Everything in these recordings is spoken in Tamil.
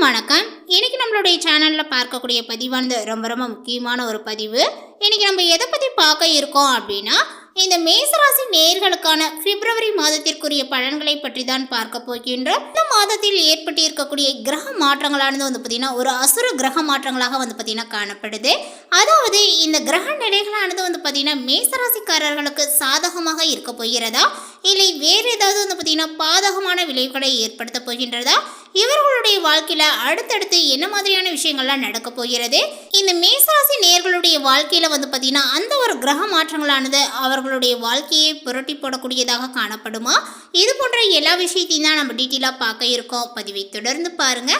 அனைவருக்கும் வணக்கம். இன்னைக்கு நம்மளுடைய சேனலில் பார்க்கக்கூடிய பதிவானது ரொம்ப ரொம்ப முக்கியமான ஒரு பதிவு. இன்னைக்கு நம்ம எதை பற்றி பார்க்க இருக்கோம் அப்படின்னா இந்த மேசராசி நேர்களுக்கான பிப்ரவரி மாதத்திற்குரிய பலன்களை பற்றி தான் பார்க்க போகின்றோம். இந்த மாதத்தில் ஏற்பட்டு இருக்கக்கூடிய கிரக மாற்றங்களானது வந்து பார்த்திங்கன்னா ஒரு அசுர கிரக மாற்றங்களாக வந்து பார்த்திங்கன்னா காணப்படுது. அதாவது இந்த கிரக நிலைகளானது வந்து பார்த்திங்கன்னா மேசராசிக்காரர்களுக்கு சாதகமாக இருக்க போகிறதா? இல்லை வேறு ஏதாவது வந்து பார்த்திங்கன்னா பாதகமான விளைவுகளை ஏற்படுத்த போகின்றதா? இவர்களுடைய வாழ்க்கையில அடுத்தடுத்து என்ன மாதிரியான விஷயங்கள்லாம் நடக்க போகிறது? இந்த மேசராசி நேர்களுடைய வாழ்க்கையில வந்து பார்த்தீங்கன்னா அந்த ஒரு கிரக மாற்றங்களானது அவர்களுடைய வாழ்க்கையை புரட்டி போடக்கூடியதாக காணப்படுமா? இது போன்ற எல்லா விஷயத்தையும் தான் நம்ம டீட்டெயிலாக பார்க்க இருக்கோம். பதிவை தொடர்ந்து பாருங்க.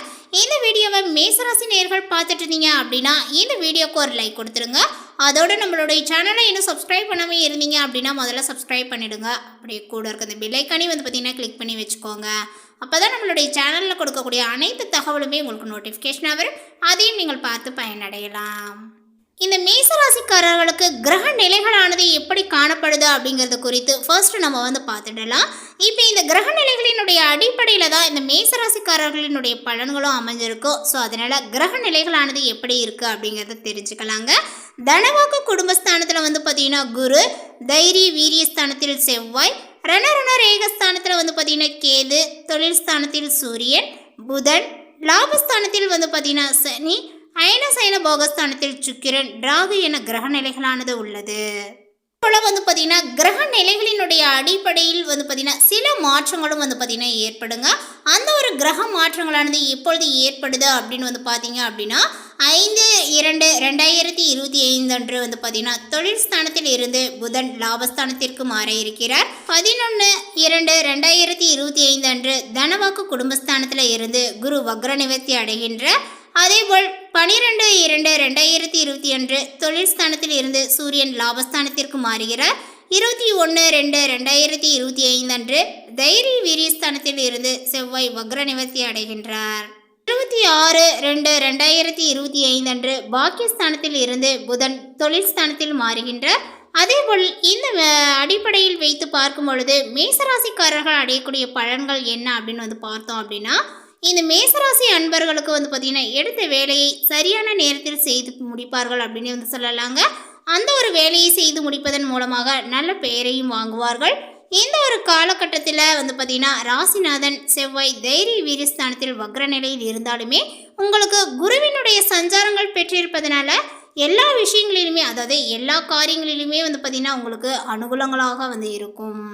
இந்த வீடியோவை மேசராசி நேர்கள் பார்த்துட்டு இருந்தீங்க அப்படின்னா இந்த வீடியோக்கு ஒரு லைக் கொடுத்துருங்க. அதோட நம்மளுடைய சேனலை இன்னும் சப்ஸ்கிரைப் பண்ணாமல் இருந்தீங்க அப்படின்னா முதல்ல சப்ஸ்கிரைப் பண்ணிவிடுங்க அப்படியே கூட இருக்க இந்த பில்லைக்கானே வந்து பார்த்தீங்கன்னா கிளிக் பண்ணி வச்சுக்கோங்க. அப்போ தான் நம்மளுடைய சேனலில் கொடுக்கக்கூடிய அனைத்து தகவலுமே உங்களுக்கு நோட்டிஃபிகேஷனாக வரும். அதையும் நீங்கள் பார்த்து பயனடையலாம். இந்த மேசராசிக்காரர்களுக்கு கிரக நிலைகளானது எப்படி காணப்படுது அப்படிங்கிறது குறித்து ஃபர்ஸ்ட் நம்ம வந்து பார்த்துடலாம். இப்போ இந்த கிரக நிலைகளினுடைய அடிப்படையில் தான் இந்த மேசராசிக்காரர்களினுடைய பலன்களும் அமைஞ்சிருக்கும் ஸோ அதனால் கிரக நிலைகளானது எப்படி இருக்குது அப்படிங்கிறத தெரிஞ்சுக்கலாங்க. தனவாக்கு குடும்பஸ்தானத்தில் வந்து பார்த்தீங்கன்னா குரு தைரிய வீரியஸ்தானத்தில் செவ்வாய் ரணருண ரேகஸ்தானத்தில் வந்து பார்த்தீங்கன்னா கேது தொழில் ஸ்தானத்தில் சூரியன் புதன் லாபஸ்தானத்தில் வந்து பார்த்தீங்கன்னா சனி அயன சயன போகஸ்தானத்தில் சுக்கிரன் ராகு என கிரக நிலைகளானது உள்ளது. போல வந்து பார்த்தீங்கன்னா கிரக நிலைகளினுடைய அடிப்படையில் வந்து பார்த்தீங்கன்னா சில மாற்றங்களும் வந்து பார்த்தீங்கன்னா ஏற்படுங்க. அந்த ஒரு கிரக மாற்றங்களானது எப்பொழுது ஏற்படுது அப்படின்னு வந்து பார்த்தீங்க அப்படின்னா ஐந்து இரண்டு ரெண்டாயிரத்தி இருபத்தி ஐந்து அன்று வந்து பார்த்தீங்கன்னா தொழில் ஸ்தானத்தில் இருந்து புதன் லாபஸ்தானத்திற்கு மாற இருக்கிறார். பதினொன்று இரண்டு ரெண்டாயிரத்தி இருபத்தி ஐந்து அன்று தனவாக்கு குடும்பஸ்தானத்தில் இருந்து குரு வக்ர நிவர்த்தி அடைகின்ற அதேபோல் பனிரெண்டு இரண்டு ரெண்டாயிரத்தி இருபத்தி அன்று தொழில் ஸ்தானத்தில் இருந்து சூரியன் லாபஸ்தானத்திற்கு மாறுகிறார். இருபத்தி ஒன்று ரெண்டு ரெண்டாயிரத்தி இருபத்தி ஐந்து அன்று தைரி வீரியஸ்தானத்தில் இருந்து செவ்வாய் வக்ர நிவர்த்தி அடைகின்றார். இருபத்தி ஆறு ரெண்டு ரெண்டாயிரத்தி இருபத்தி ஐந்து அன்று பாக்கியஸ்தானத்தில் இருந்து புதன் தொழில் ஸ்தானத்தில் மாறுகின்றார். அதேபோல் இந்த அடிப்படையில் வைத்து பார்க்கும் பொழுது மேசராசிக்காரர்கள் அடையக்கூடிய பலன்கள் என்ன அப்படின்னு வந்து பார்த்தோம் அப்படின்னா இந்த மேசராசி அன்பர்களுக்கு வந்து பார்த்திங்கன்னா எடுத்த வேலையை சரியான நேரத்தில் செய்து முடிப்பார்கள் அப்படின்னு வந்து சொல்லலாங்க. அந்த ஒரு வேலையை செய்து முடிப்பதன் மூலமாக நல்ல பெயரையும் வாங்குவார்கள். இந்த ஒரு காலகட்டத்தில் வந்து பார்த்திங்கன்னா ராசிநாதன் செவ்வாய் தைரிய வீரஸ்தானத்தில் வக்ர நிலையில் இருந்தாலுமே உங்களுக்கு குருவினுடைய சஞ்சாரங்கள் பெற்றிருப்பதனால எல்லா விஷயங்களிலுமே அதாவது எல்லா காரியங்களிலுமே வந்து பார்த்திங்கன்னா உங்களுக்கு அனுகூலங்களாக வந்து இருக்கும்.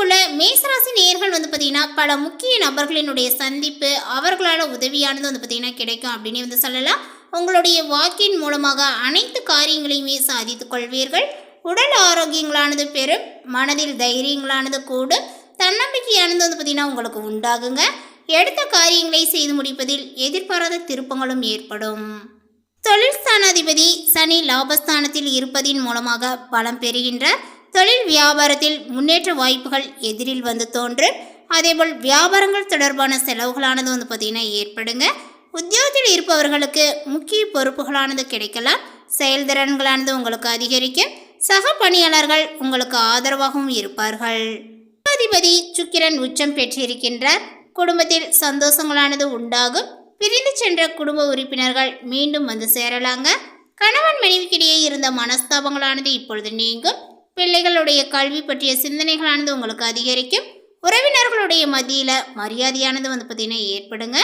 உள்ள மேசராசி நேர்கள் வந்து பார்த்தீங்கன்னா பல முக்கிய நபர்களினுடைய சந்திப்பு அவர்களால் உதவியானது வந்து பார்த்தீங்கன்னா கிடைக்கும் அப்படின்னு வந்து சொல்லலாம். உங்களுடைய வாக்கின் மூலமாக அனைத்து காரியங்களையுமே சாதித்துக் கொள்வீர்கள். உடல் ஆரோக்கியங்களானது பெரும் மனதில் தைரியங்களானது கூடும். தன்னம்பிக்கையானது வந்து பார்த்தீங்கன்னா உங்களுக்கு உண்டாகுங்க. எடுத்த காரியங்களை செய்து முடிப்பதில் எதிர்பாராத திருப்பங்களும் ஏற்படும். தொழில் ஸ்தானாதிபதி சனி லாபஸ்தானத்தில் இருப்பதின் மூலமாக பலம் பெறுகின்றார். தொழில் வியாபாரத்தில் முன்னேற்ற வாய்ப்புகள் எதிரில் வந்து தோன்றும் அதேபோல் வியாபாரங்கள் தொடர்பான செலவுகளானது வந்து பார்த்திங்கன்னா ஏற்படுங்க. உத்தியோகத்தில் இருப்பவர்களுக்கு முக்கிய பொறுப்புகளானது கிடைக்கலாம். செயல்திறன்களானது உங்களுக்கு அதிகரிக்கும். சக பணியாளர்கள் உங்களுக்கு ஆதரவாகவும் இருப்பார்கள். அதிபதி சுக்கிரன் உச்சம் பெற்றிருக்கின்றார். குடும்பத்தில் சந்தோஷங்களானது உண்டாகும். பிரிந்து சென்ற குடும்ப உறுப்பினர்கள் மீண்டும் வந்து சேரலாங்க. கணவன் மனைவிக்கிடையே இருந்த மனஸ்தாபங்களானது இப்பொழுது நீங்கும். பிள்ளைகளுடைய கல்வி பற்றிய சிந்தனைகளானது உங்களுக்கு அதிகரிக்கும். உறவினர்களுடைய மத்தியில் மரியாதையானது வந்து பார்த்திங்கன்னா ஏற்படுங்க.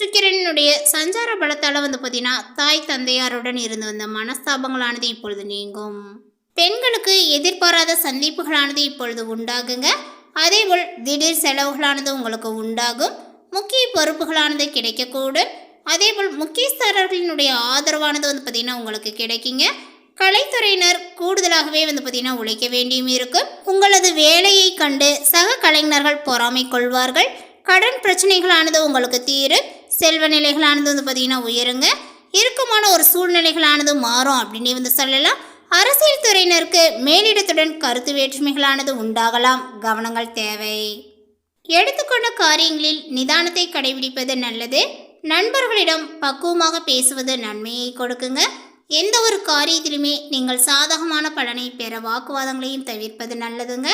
சுக்கிரனுடைய சஞ்சார பலத்தால் வந்து பார்த்திங்கன்னா தாய் தந்தையாருடன் இருந்து வந்த மனஸ்தாபங்களானது இப்பொழுது நீங்கும். பெண்களுக்கு எதிர்பாராத சந்திப்புகளானது இப்பொழுது உண்டாகுங்க. அதேபோல் திடீர் செலவுகளானது உங்களுக்கு உண்டாகும். முக்கிய பொறுப்புகளானது கிடைக்கக்கூடும். அதேபோல் முக்கியஸ்தரர்களினுடைய ஆதரவானது வந்து பார்த்திங்கன்னா உங்களுக்கு கிடைக்குங்க. கலைத்துறையினர் கூடுதலாகவே வந்து பார்த்திங்கன்னா உழைக்க வேண்டியும் இருக்கும் உங்களது வேலையை கண்டு சக கலைஞர்கள் பொறாமை கொள்வார்கள். கடன் பிரச்சனைகளானது உங்களுக்கு தீரும் செல்வ நிலைகளானது வந்து பார்த்திங்கன்னா உயருங்க. இறுக்கமான ஒரு சூழ்நிலைகளானது மாறும் அப்படின்னு வந்து சொல்லலாம். அரசியல் துறையினருக்கு மேலிடத்துடன் கருத்து வேற்றுமைகளானது உண்டாகலாம். கவனங்கள் தேவை. எடுத்துக்கொண்ட காரியங்களில் நிதானத்தை கடைபிடிப்பது நல்லது. நண்பர்களிடம் பக்குவமாக பேசுவது நன்மையை கொடுக்குங்க. எந்த ஒரு காரியத்திலுமே நீங்கள் சாதகமான பலனை பெற வாக்குவாதங்களையும் தவிர்ப்பது நல்லதுங்க.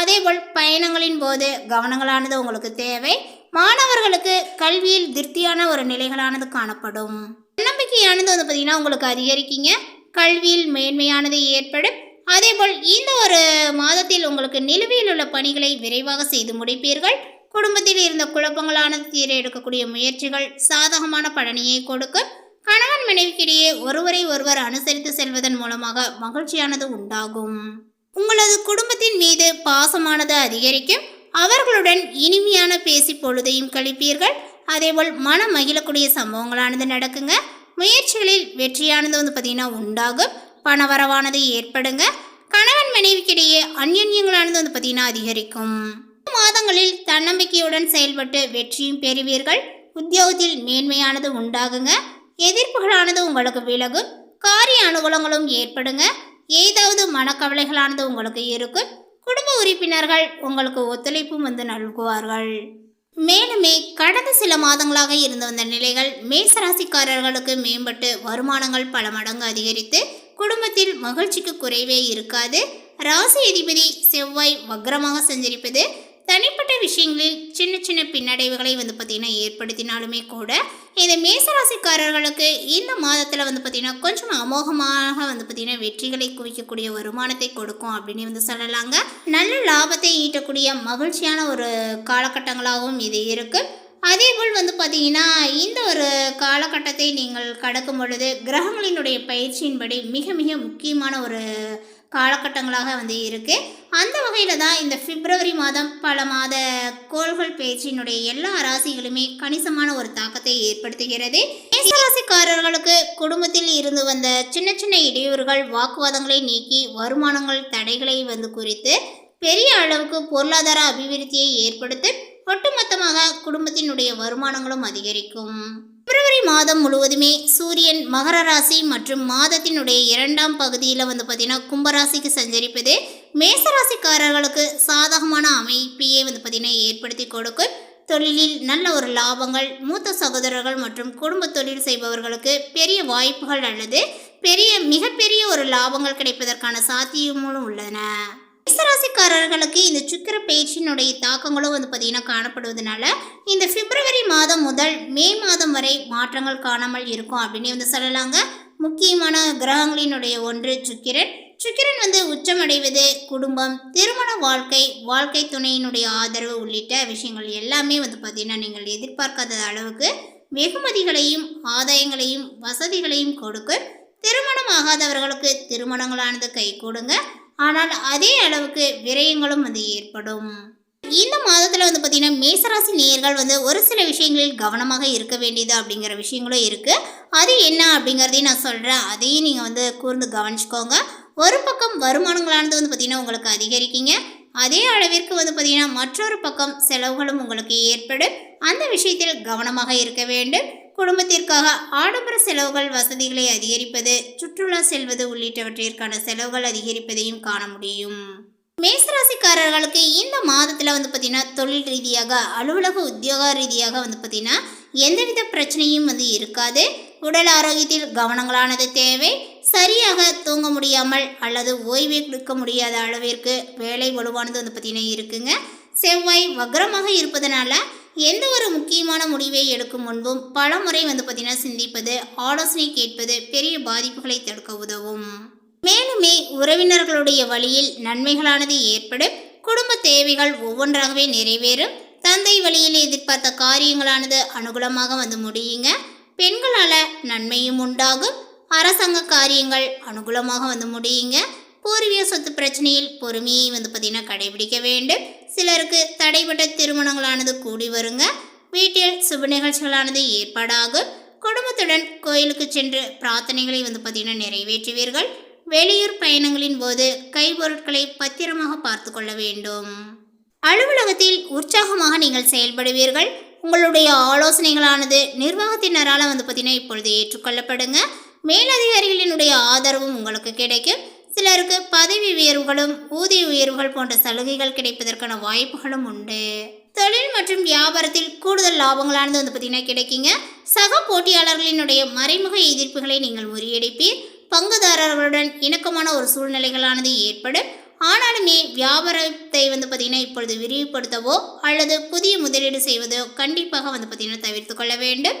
அதேபோல் பயணங்களின் போது கவனங்களானது உங்களுக்கு தேவை. மாணவர்களுக்கு கல்வியில் திருப்தியான ஒரு நிலைகளானது காணப்படும். தன்னம்பிக்கையானது வந்து பார்த்தீங்கன்னா உங்களுக்கு அதிகரிக்குங்க. கல்வியில் மேன்மையானது ஏற்படும். அதேபோல் இந்த ஒரு மாதத்தில் உங்களுக்கு நிலுவையில் உள்ள பணிகளை விரைவாக செய்து முடிப்பீர்கள். குடும்பத்தில் இருந்த குழப்பங்களானது தீர எடுக்கக்கூடிய முயற்சிகள் சாதகமான பலனையை கொடுக்கும். கணவன் மனைவிக்கிடையே ஒருவரை ஒருவர் அனுசரித்து செல்வதன் மூலமாக மகிழ்ச்சியானது உண்டாகும். உங்களது குடும்பத்தின் மீது பாசமானது அதிகரிக்கும். அவர்களுடன் இனிமையான பேசி பொழுதையும் கழிப்பீர்கள். அதேபோல் மனம் மகிழக்கூடிய சம்பவங்களானது நடக்குங்க. முயற்சிகளில் வெற்றியானது வந்து பார்த்திங்கன்னா உண்டாகும். பணவரவானது ஏற்படுங்க. கணவன் மனைவிக்கிடையே அந்யன்யங்களானது வந்து பார்த்திங்கன்னா அதிகரிக்கும். மாதங்களில் தன்னம்பிக்கையுடன் செயல்பட்டு வெற்றியும் பெறுவீர்கள். உத்தியோகத்தில் மேன்மையானது உண்டாகுங்க. எதிர்ப்புகளானது உங்களுக்கு விலகும். காரிய அனுகூலங்களும் ஏற்படுங்க. ஏதாவது மனக்கவலைகளானது உங்களுக்கு இருக்கும். குடும்ப உறுப்பினர்கள் உங்களுக்கு ஒத்துழைப்பும் வந்து நல்குவார்கள். மேலுமே கடந்த சில மாதங்களாக இருந்து வந்த நிலைகள் மேசராசிக்காரர்களுக்கு மேம்பட்டு வருமானங்கள் பல மடங்கு அதிகரித்து குடும்பத்தில் மகிழ்ச்சிக்கு குறைவே இருக்காது. ராசி அதிபதி செவ்வாய் வக்ரமாக சஞ்சரிப்பது தனிப்பட்ட விஷயங்களில் சின்ன சின்ன பின்னடைவுகளை வந்து பார்த்திங்கன்னா ஏற்படுத்தினாலுமே கூட இந்த மேசராசிக்காரர்களுக்கு இந்த மாதத்தில் வந்து பார்த்திங்கன்னா கொஞ்சம் அமோகமாக வந்து பார்த்திங்கன்னா வெற்றிகளை குவிக்கக்கூடிய வருமானத்தை கொடுக்கும் அப்படின்னு வந்து சொல்லலாங்க. நல்ல லாபத்தை ஈட்டக்கூடிய மகிழ்ச்சியான ஒரு காலகட்டங்களாகவும் இது இருக்குது அதேபோல் வந்து பார்த்தீங்கன்னா இந்த ஒரு காலகட்டத்தை நீங்கள் கடக்கும் பொழுது கிரகங்களினுடைய பயிற்சியின்படி மிக மிக முக்கியமான ஒரு காலகட்டங்களாக வந்து இருக்குது அந்த வகையில் தான் இந்த பிப்ரவரி மாதம் பல மாத கோள்கள் பேச்சினுடைய எல்லா ராசிகளுமே கணிசமான ஒரு தாக்கத்தை ஏற்படுத்துகிறது. மேசராசிக்காரர்களுக்கு குடும்பத்தில் இருந்து வந்த சின்ன சின்ன இடையூறுகள் வாக்குவாதங்களை நீக்கி வருமானங்கள் தடைகளை வந்து குறித்து பெரிய அளவுக்கு பொருளாதார அபிவிருத்தியை ஏற்படுத்தி ஒட்டுமொத்தமாக குடும்பத்தினுடைய வருமானங்களும் அதிகரிக்கும். பிப்ரவரி மாதம் முழுவதுமே சூரியன் மகர ராசி மற்றும் மாதத்தினுடைய இரண்டாம் பகுதியில் வந்து பார்த்தீங்கன்னா கும்பராசிக்கு சஞ்சரிப்பது மேசராசிக்காரர்களுக்கு சாதகமான அமைப்பையே வந்து பார்த்தீங்கன்னா ஏற்படுத்தி கொடுக்கும். தொழிலில் நல்ல ஒரு லாபங்கள் மூத்த சகோதரர்கள் மற்றும் குடும்ப தொழில் செய்பவர்களுக்கு பெரிய வாய்ப்புகள் அல்லது பெரிய மிகப்பெரிய ஒரு லாபங்கள் கிடைப்பதற்கான சாத்தியங்களும் உள்ளன. மேசராசிக்காரர்களுக்கு இந்த சுக்கிர பயிற்சியினுடைய தாக்கங்களும் வந்து பார்த்திங்கன்னா காணப்படுவதனால இந்த பிப்ரவரி மாதம் முதல் மே மாதம் வரை மாற்றங்கள் காணாமல் இருக்கும் அப்படின்னு வந்து சொல்லலாங்க. முக்கியமான கிரகங்களினுடைய ஒன்று சுக்கிரன். சுக்கிரன் வந்து உச்சமடைவது குடும்பம் திருமண வாழ்க்கை வாழ்க்கை துணையினுடைய ஆதரவு உள்ளிட்ட விஷயங்கள் எல்லாமே வந்து பார்த்திங்கன்னா நீங்கள் எதிர்பார்க்காத அளவுக்கு வெகுமதிகளையும் ஆதாயங்களையும் வசதிகளையும் கொடுக்கும் திருமணம் ஆகாதவர்களுக்கு திருமணங்களானது கை கொடுங்க. ஆனால் அதே அளவுக்கு விரயங்களும் வந்து ஏற்படும். இந்த மாதத்தில் வந்து பார்த்திங்கன்னா மேசராசி நேயர்கள் வந்து ஒரு சில விஷயங்களில் கவனமாக இருக்க வேண்டியது அப்படிங்கிற விஷயங்களும் இருக்குது அது என்ன அப்படிங்கிறதையும் நான் சொல்கிறேன் அதையும் நீங்கள் வந்து கூர்ந்து கவனிச்சுக்கோங்க. ஒரு பக்கம் வருமானங்களானது வந்து பார்த்திங்கன்னா உங்களுக்கு அதிகரிக்குங்க. அதே அளவிற்கு வந்து பார்த்திங்கன்னா மற்றொரு பக்கம் செலவுகளும் உங்களுக்கு ஏற்படும். அந்த விஷயத்தில் கவனமாக இருக்க வேண்டும். குடும்பத்திற்காக ஆடம்பர செலவுகள் வசதிகளை அதிகரிப்பது சுற்றுலா செல்வது உள்ளிட்டவற்றிற்கான செலவுகள் அதிகரிப்பதையும் காண முடியும். மேசராசிக்காரர்களுக்கு இந்த மாதத்தில் வந்து பார்த்திங்கன்னா தொழில் ரீதியாக அலுவலக உத்தியோக ரீதியாக வந்து பார்த்திங்கன்னா எந்தவித பிரச்சனையும் வந்து இருக்காது. உடல் ஆரோக்கியத்தில் கவனங்களானது தேவை. சரியாக தூங்க முடியாமல் அல்லது ஓய்வே கொடுக்க முடியாத அளவிற்கு வேலை வலுவானது வந்து பார்த்திங்கன்னா இருக்குங்க. செவ்வாய் வக்ரமாக இருப்பதனால எந்த ஒரு முக்கியமான முடிவை எடுக்கும் முன்பும் பல முறை வந்து பார்த்திங்கன்னா சிந்திப்பது ஆலோசனை கேட்பது பெரிய பாதிப்புகளை தடுக்க உதவும். மேலுமே உறவினர்களுடைய வழியில் நன்மைகளானது ஏற்படும். குடும்ப தேவைகள் ஒவ்வொன்றாகவே நிறைவேறும். தந்தை வழியில் எதிர்பார்த்த காரியங்களானது அனுகூலமாக வந்து முடியுங்க. பெண்களால் நன்மையும் உண்டாகும். அரசாங்க காரியங்கள் அனுகூலமாக வந்து முடியுங்க. பூர்வீக சொத்து பிரச்சனையில் பொறுமையை வந்து பார்த்திங்கன்னா கடைபிடிக்க வேண்டும். சிலருக்கு தடைப்பட்ட திருமணங்களானது கூடி வருங்க. வீட்டில் சுப நிகழ்ச்சிகளானது ஏற்பாடாகும். குடும்பத்துடன் கோயிலுக்கு சென்று பிரார்த்தனைகளை வந்து பார்த்திங்கன்னா நிறைவேற்றுவீர்கள். வெளியூர் பயணங்களின் போது கைப்பொருட்களை பத்திரமாக பார்த்து கொள்ள வேண்டும். அலுவலகத்தில் உற்சாகமாக நீங்கள் செயல்படுவீர்கள். உங்களுடைய ஆலோசனைகளானது நிர்வாகத்தினரால் வந்து பார்த்தீங்கன்னா இப்பொழுது ஏற்றுக்கொள்ளப்படுங்க. மேலதிகாரிகளினுடைய ஆதரவும் உங்களுக்கு கிடைக்கும். சிலருக்கு பதவி உயர்வுகளும் ஊதிய உயர்வுகள் போன்ற சலுகைகள் கிடைப்பதற்கான வாய்ப்புகளும் உண்டு. தொழில் மற்றும் வியாபாரத்தில் கூடுதல் லாபங்களானது வந்து பார்த்தீங்கன்னா கிடைக்குங்க. சக போட்டியாளர்களினுடைய மறைமுக எதிர்ப்புகளை நீங்கள் முறியடிப்பீர். பங்குதாரர்களுடன் இணக்கமான ஒரு சூழ்நிலைகளானது ஏற்படும். ஆனாலுமே வியாபாரத்தை வந்து பார்த்திங்கன்னா இப்பொழுது விரிவுபடுத்தவோ அல்லது புதிய முதலீடு செய்வதோ கண்டிப்பாக வந்து பார்த்திங்கன்னா தவிர்த்து கொள்ள வேண்டும்.